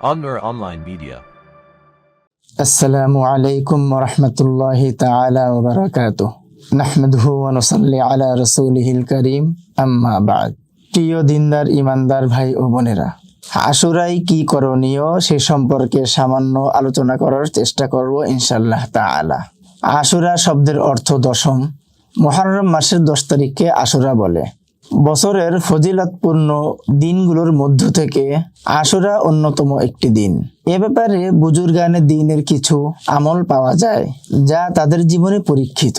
Anwar Online Media. আসসালামু আলাইকুম রহমতুল্লাহ তাআলা ওয়া বারাকাতুহু নাহমাদুহু ওয়া নুসাল্লি আলা রাসূলিহিল কারীম আম্মা প্রিয় দিনদার, ইমানদার ভাই ও বোনেরা, আশুরাই কি করণীয় সে সম্পর্কে সামান্য আলোচনা করার চেষ্টা করব ইনশাল্লাহ তাআলা। আশুরা শব্দের অর্থ দশম। মুহররম মাসের দশ তারিখকে আশুরা বলে। বছরের ফজিলাতপূর্ণ দিনগুলোর মধ্য থেকে আশুরা অন্যতম একটি দিন। এ ব্যাপারে বুজুর্গানের দিনের কিছু আমল পাওয়া যায়, যা তাদের জীবনে পরীক্ষিত।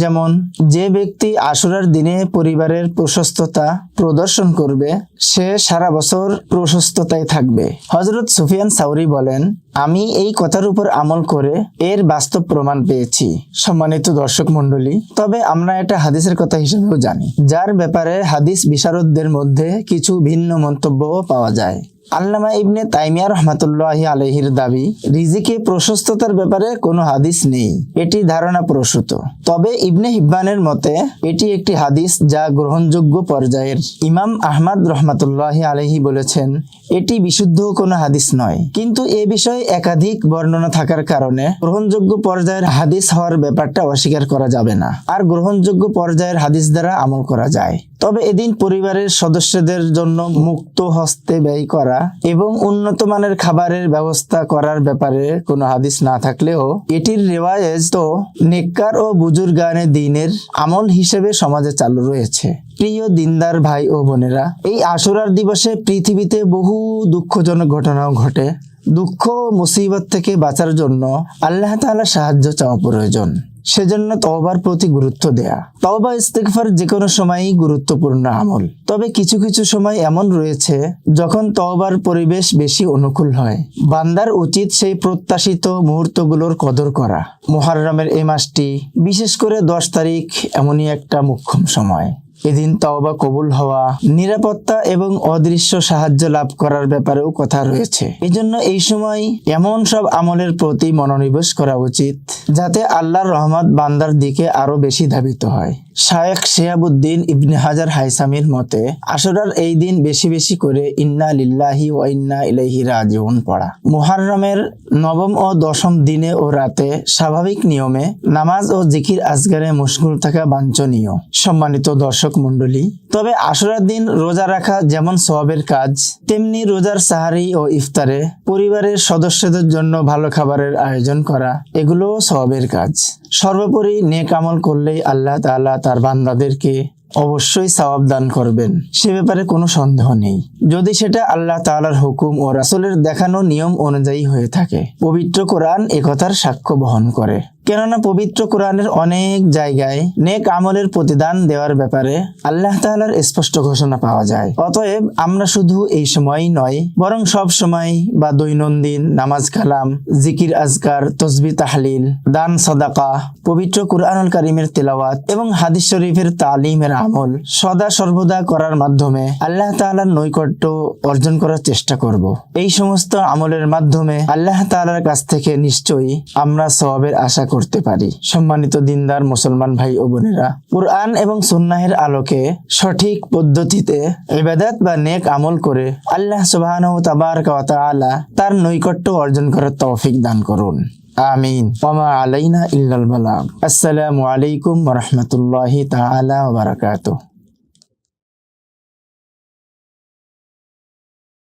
যেমন, যে ব্যক্তি আশুরার দিনে পরিবারের প্রশস্ততা প্রদর্শন করবে, সে সারা বছর প্রশস্ততায় থাকবে। হজরত সুফিয়ান সাউরি বলেন, আমি এই কথার উপর আমল করে এর বাস্তব প্রমাণ পেয়েছি। সম্মানিত দর্শক মণ্ডলী, তবে আমরা এটা হাদিসের কথা হিসেবেও জানি। যার ব্যাপারে হাদিস বিশারদদের মধ্যে কিছু ভিন্ন মন্তব্যও পাওয়া যায়। আল্লামা ইবনে তাইমিয়া রহমাতুল্লাহ আলহির দাবি, রিজিকে প্রশস্ততার ব্যাপারে কোনো হাদিস নেই। এটি ধারণা প্রসূত। তবে ইবনে হিব্বানের মতে, এটি একটি হাদিস যা গ্রহণযোগ্য পর্যায়ের। ইমাম আহমদ রহমাতুল্লাহ আলহি বলেছেন, এটি বিশুদ্ধ কোনো হাদিস নয়। কিন্তু এ বিষয়ে একাধিক বর্ণনা থাকার কারণে গ্রহণযোগ্য পর্যায়ের হাদিস হওয়ার ব্যাপারটা অস্বীকার করা যাবে না। আর গ্রহণযোগ্য পর্যায়ের হাদিস দ্বারা আমল করা যায়। তবে এদিন পরিবারের সদস্যদের জন্য মুক্ত হস্তে ব্যয় করা এবং উন্নত মানের খাবারের ব্যবস্থা করার ব্যাপারে কোনো হাদিস না থাকলেও এটির রেওয়ায়েজ তো নেককার ও বুজুর্গানে দিনের আমল হিসেবে সমাজে চালু রয়েছে। প্রিয় দিনদার ভাই ও বোনেরা, এই আশুরার দিবসে পৃথিবীতে বহু দুঃখজনক ঘটনাও ঘটে। দুঃখ মুসিবত থেকে বাঁচার জন্য আল্লাহ তাআলা সাহায্য চাওয়া প্রয়োজন। সেজন্য তওবার প্রতি গুরুত্ব দেয়া। তওবা ইস্তেকফার যে কোনো সময়ই গুরুত্বপূর্ণ আমল। তবে কিছু কিছু সময় এমন রয়েছে যখন তওবার পরিবেশ বেশি অনুকূল হয়। বান্দার উচিত সেই প্রত্যাশিত মুহূর্তগুলোর কদর করা। মোহারমের এই মাসটি বিশেষ করে দশ তারিখ এমনই একটা মুখ্যম সময়। এদিন তওবা কবুল হওয়া, নিরাপত্তা এবং অদৃশ্য সাহায্য লাভ করার ব্যাপারেও কথা রয়েছে। এজন্য এই সময় এমন সব আমলের প্রতি মনোনিবেশ করা উচিত, যাতে আল্লাহর রহমত বান্দার দিকে আরও বেশি ধাবিত হয়। শায়েখ শেহাবুদ্দিন ইবনে হাজার হাইসামির মতে আশুরার এই দিন বেশি বেশি করে ইন্না লিল্লাহি ও ইন্না ইলাইহি রাজিউন পড়া। মুহাররমের নবম ও দশম দিনে ও রাতে স্বাভাবিক নিয়মে নামাজ ও জিকির আজগারে মুশগুল থাকা বাঞ্ছনীয়। সম্মানিত দর্শক মণ্ডলী, তবে আশুরার দিন রোজা রাখা যেমন সওয়াবের কাজ, তেমনি রোজার সাহারি ও ইফতারে পরিবারের সদস্যদের জন্য ভালো খাবারের আয়োজন করা, এগুলোও সওয়াবের কাজ। সর্বোপরি নেক আমল করলেই আল্লাহ তাল্লাহ তার বান্দাদেরকে অবশ্যই সওয়াব দান করবেন। সে ব্যাপারে কোনো সন্দেহ নেই। যদি সেটা আল্লাহ তাআলার হুকুম ও রাসুলের দেখানো নিয়ম অনুযায়ী হয়ে থাকে, পবিত্র কোরআন একথার সাক্ষ্য বহন করে। কেননা পবিত্র কোরআনের অনেক জায়গায় নেক আমলের প্রতিদান দেওয়ার ব্যাপারে আল্লাহ তাআলার স্পষ্ট ঘোষণা পাওয়া যায়। অতএব আমরা শুধু এই সময়ই নয়, বরং সব সময় বা দৈনন্দিন নামাজ কালাম, জিকির আজকার, তসবি তাহলিল, দান সদাকা, পবিত্র কোরআনুল কারিমের তেলাওয়াত এবং হাদিস শরীফের তালিমের আমল সদা সর্বদা করার মাধ্যমে আল্লাহ তাআলার নৈকট্য অর্জন করার চেষ্টা করব। এই সমস্ত আমলের মাধ্যমে আল্লাহ তাআলার কাছ থেকে নিশ্চয়ই আমরা সওয়াবের আশা করতে পারি সম্মানিত দিনদার মুসলমান ভাই ও বোনেরা, কুরআন এবং সুন্নাহের আলোকে সঠিক পদ্ধতিতে ইবাদত বা নেক আমল করে আল্লাহ ওয়া তার নৈকট্য অর্জন করার তৌফিক দান করুন আমিন ওমা আলাইনা ইল্লাল বালাগ আসসালামু আলাইকুম ওয়া রাহমাতুল্লাহি তাআলা ওয়া বারাকাতুহু